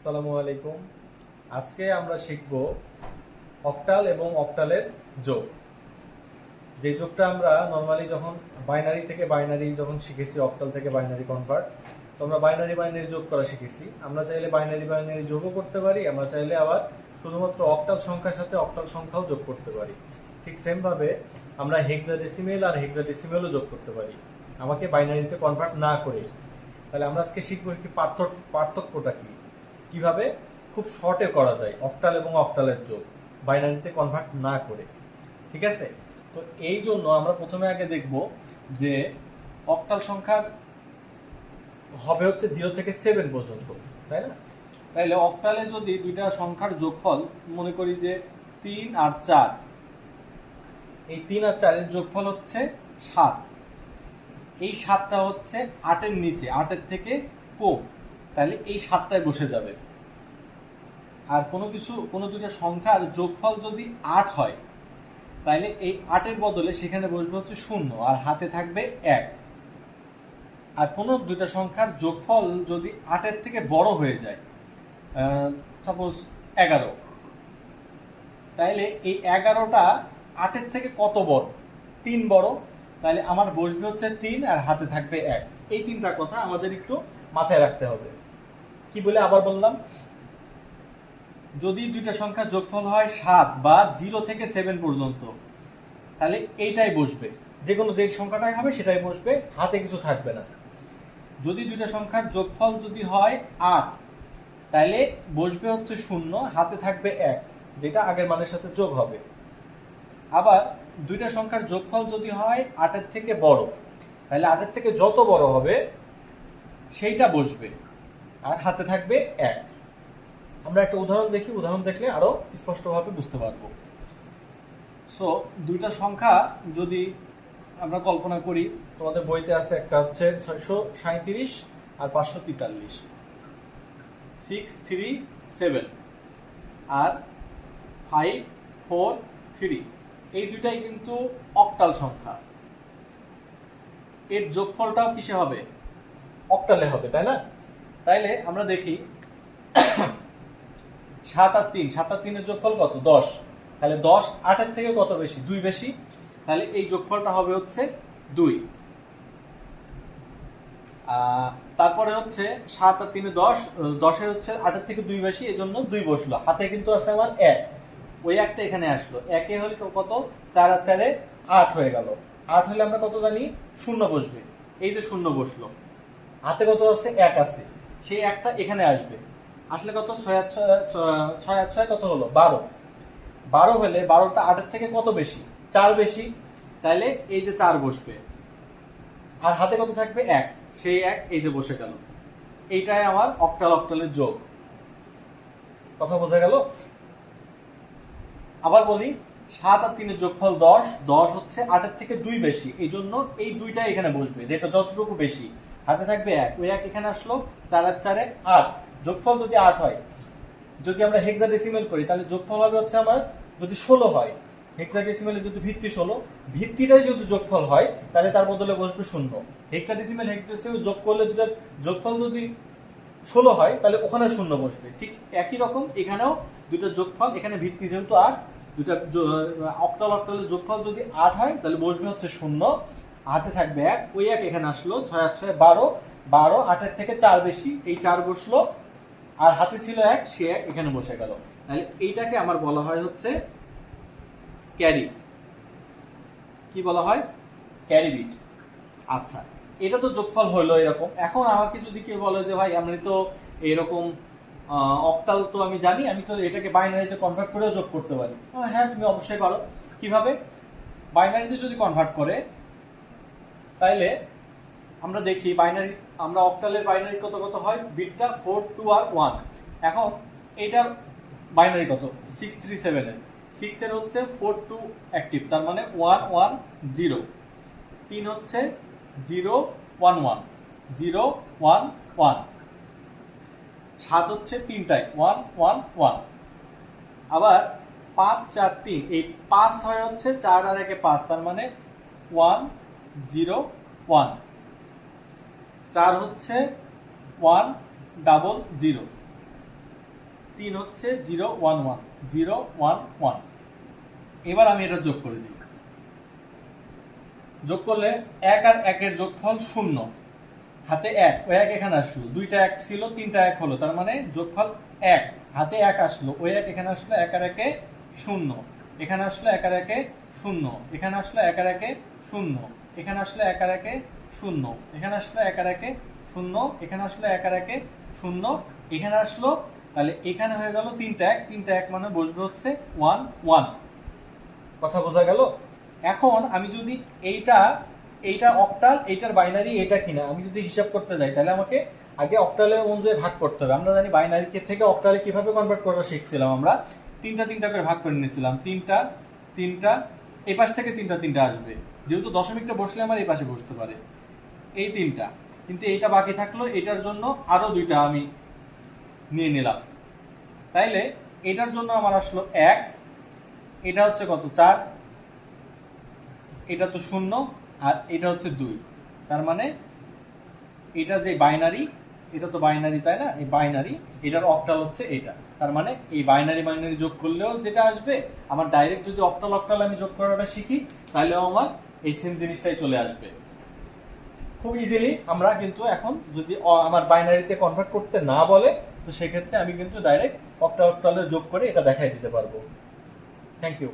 আসসালামু আলাইকুম। আজকে আমরা শিখব অক্টাল এবং অক্টালের যোগ। যে যোগটা আমরা নর্মালি যখন বাইনারি থেকে বাইনারি যখন শিখেছি, অক্টাল থেকে বাইনারি কনভার্ট তো আমরা বাইনারি বাইনারি যোগ করা শিখেছি। আমরা চাইলে বাইনারি বাইনারি যোগও করতে পারি, আমরা চাইলে আবার শুধুমাত্র অক্টাল সংখ্যার সাথে অক্টাল সংখ্যাও যোগ করতে পারি। ঠিক সেম ভাবে আমরা হেক্সাডেসিমেল আর হেক্সাডেসিমেলও যোগ করতে পারি। আমাকে বাইনারিতে কনভার্ট না করে। তাহলে আমরা আজকে শিখব কি পার্থক্য পার্থক্যটা কি? কীভাবে? খুব শর্টে করা যায় অক্টাল এবং অক্টালের যোগ। বাইনারিতে কনভার্ট না করে। ঠিক আছে? তো এই জন্য আমরা প্রথমে আগে দেখব যে অক্টাল সংখ্যার হবে হচ্ছে জিরো থেকে সেভেন পর্যন্ত, তাই না? তাইলে অক্টালে যদি দুইটা সংখ্যার যোগফল, মনে করি যে তিন আর চার, এই তিন আর চারের যোগফল হচ্ছে সাত। এই সাতটা হচ্ছে আটের নিচে, আটের থেকে কম। তাহলে এই সাতটায় বসে যাবে। আর কোনো কিছু, কোনো দুইটা সংখ্যার যোগফল যদি আট হয়, তাহলে এই আটের বদলে সেখানে বসবে হচ্ছে শূন্য আর হাতে থাকবে এক। আর কোনো দুইটা সংখ্যার যোগফল যদি আটের থেকে বড় হয়ে যায় সাপোজ এগারো তাইলে এই এগারোটা আটের থেকে কত বড়? তিন বড়, তাহলে আমার বসবে হচ্ছে তিন আর হাতে থাকবে এক। এই তিনটা কথা আমাদের একটু মাথায় রাখতে হবে। কি বলে আবার বললাম? যদি দুইটা সংখ্যা যোগফল হয় সাত বা জিরো থেকে সেভেন পর্যন্ত, তাহলে এইটাই বসবে। যে কোনো যে সংখ্যাটাই হবে সেটাই বসবে, হাতে কিছু থাকবে না। যদি দুইটা সংখ্যার যোগফল যদি হয় আট, তাহলে বসবে হচ্ছে শূন্য, হাতে থাকবে এক, যেটা আগের মানের সাথে যোগ হবে। আবার দুইটা সংখ্যার যোগফল যদি হয় আটের থেকে বড়, তাহলে আটের থেকে যত বড় হবে, সেইটা বসবে। আর হাতে থাকবে এক। আমরা একটা উদাহরণ দেখি, উদাহরণ দেখলে আরও স্পষ্টভাবে বুঝতে পারব। সো দুইটা সংখ্যা যদি আমরা কল্পনা করি, তোমাদের বইতে আছে একটা হচ্ছে ছয়শো সাঁত্রিশ আর পাঁচশো তেতাল্লিশ। সিক্স থ্রি সেভেন আর ফাইভ ফোর থ্রি এই দুইটাই কিন্তু অক্টাল সংখ্যা। এর যোগফলটাও কিসে হবে? অক্টালে হবে, তাই না? তাইলে আমরা দেখি সাত আর তিন। সাত আর তিনের যোগফল কত? দশ। তাহলে দশ আটের থেকে কত বেশি? দুই বেশি। তাহলে এই যোগফলটা হবে হচ্ছে দুই। তারপরে হচ্ছে সাত আর তিনে দশ, দশের হচ্ছে আটের থেকে দুই বেশি এই জন্য দুই বসল। হাতে কিন্তু আছে আমার এক। ওই একটা এখানে আসলো। একে হলে কত? চার আর চারে আট হয়ে গেল। আট হলে আমরা কত জানি? শূন্য বসবে। এই যে শূন্য বসল। হাতে কত আছে? এক আছে। সেই একটা এখানে আসবে। আসলে কত? ছয় আর ছয় ছয় কত হলো? বারো। বারো হলে বারোটা আটের থেকে কত বেশি? চার বেশি। তাহলে এই যে চার বসবে। আর হাতে কত থাকবে? এক। সেই এক এই যে বসে গেল। এইটাই আমার অক্টাল অক্টালের যোগ। কথা বোঝা গেল? আবার বলি, সাত আর তিনের যোগফল দশ। দশ হচ্ছে আটের থেকে দুই বেশি। এই জন্য এই দুইটা এখানে বসবে যেটা যতটুকু বেশি। হাতে থাকবে এক, ওই এক এখানে আসলো, চার আর চারে আট। যোগফল যদি আট হয়, যদি আমরা হেক্সাডেসিমেল করি, তাহলে যোগফল হবে হচ্ছে আমার যদি ষোলো হয় হেক্সাডেসিমেলে যদি ভিত্তি ষোলো, ভিত্তিটাই যদি যোগফল হয়, তাহলে তার বদলে বসবে শূন্য। হেক্সা হেক্সাডেসিমেল হেক্সাডেসিমেল যোগ করলে দুটার যোগফল যদি ষোলো হয়, তাহলে ওখানে শূন্য বসবে। ঠিক একই রকম, এখানেও দুটো যোগফল, এখানে ভিত্তি যেহেতু আট, দুটা, অক্টাল অক্টালের যোগফল যদি আট হয়, তাহলে বসবে হচ্ছে শূন্য। হাতে থাকবে এক, ওই এক এখানে আসলো, ছয় আর ছয় বারো বারো, আটের থেকে চার বেশি, এই চার বসল, আর হাতে ছিল এক, সে এক এখানে বসে গেল। তাহলে এইটাকে আমার বলা হয় হচ্ছে ক্যারি। কি বলা হয়? Carry bit. আচ্ছা এটা তো যোগফল হলো এরকম। এখন আমাকে যদি কেউ বলে যে ভাই, আমি তো এরকম অক্টাল তো আমি জানি, আমি তো এটাকে বাইনারিতে কনভার্ট করেও যোগ করতে পারি। হ্যাঁ তুমি অবশ্যই পারো। কীভাবে? বাইনারিতে যদি কনভার্ট করে তাইলে আমরা দেখি বাইনারি আমরা অক্টালের বাইনারি কত কত হয়? বিটটা ফোর টু আর ওয়ান এখন এটার বাইনারি কত? সিক্স থ্রি সেভেনের সিক্সের হচ্ছে ফোর টু অ্যাক্টিভ তার মানে ওয়ান ওয়ান জিরো তিন হচ্ছে zero one one zero one one সাত হচ্ছে তিনটায়। ওয়ান ওয়ান ওয়ান আবার পাঁচ, চার, তিন, এই পাঁচ হয় হচ্ছে চার আর একে পাঁচ, তার মানে ওয়ান জিরো, ওয়ান। চার হচ্ছে ওয়ান, ডাবল জিরো। তিন হচ্ছে zero, one one. Zero, one one. এবার আমি এটা যোগ করে দিই। যোগ করলে এক আর একের যোগফল শূন্য। হাতে এক, ওই এক এখানে আসলো। দুইটা এক ছিল, তিনটা এক হলো। তার মানে যোগফল এক। হাতে এক আসলো। ওই এক এখানে আসলো, এক আর একে শূন্য। এখানে আসলো, এক আর একে শূন্য। এখানে আসলো, এক আর একে শূন্য। এখানে আসলো এক একে শূন্য। এখানে আসলো এক একে শূন্য। এখানে আসলে এক একে শূন্য। এখানে আসলো, তাহলে এখানে হয়ে গেল তিনটা এক। তিনটা এক মানে বসবে হচ্ছে ওয়ান ওয়ান কথা বোঝা গেল? এখন আমি যদি এইটা এইটা অক্টাল এইটার বাইনারি এটা কিনা, আমি যদি হিসাব করতে যাই, তাহলে আমাকে আগে অক্টালের অনুযায়ী ভাগ করতে হবে। আমরা জানি বাইনারি থেকে অক্টালে কীভাবে কনভার্ট করা শিখছিলাম আমরা। তিনটা তিনটা করে ভাগ করে নিয়েছিলাম। তিনটা তিনটা এই পাশ থেকে তিনটা তিনটা আসবে। যেহেতু দশমিকটা বসলে আমার এই পাশে বসতে পারে। এই তিনটা। কিন্তু এইটা বাকি থাকল, এটার জন্য আরও দুইটা আমি নিয়ে নিলাম। তাইলে এটার জন্য আমার আসলো এক। এটা হচ্ছে কত? চার। এটা তো শূন্য, আর এটা হচ্ছে দুই। তার মানে এটা যে বাইনারি, এটা তো বাইনারি, তাই না? এই বাইনারি, এটার অক্টাল হচ্ছে এটা তার মানে এই বাইনারি বাইনারি যোগ করলেও যেটা আসবে, আমার ডাইরেক্ট যদি অক্টাল অক্টাল আমি যোগ করাটা শিখি তাহলেও আমার এই সেম জিনিসটাই চলে আসবে। খুব ইজিলি আমরা কিন্তু এখন যদি আমার বাইনারিতে কনভার্ট করতে না বলে, তো সেক্ষেত্রে আমি কিন্তু ডাইরেক্ট অক্টা অক্টালে যোগ করে এটা দেখাই দিতে পারব। Thank you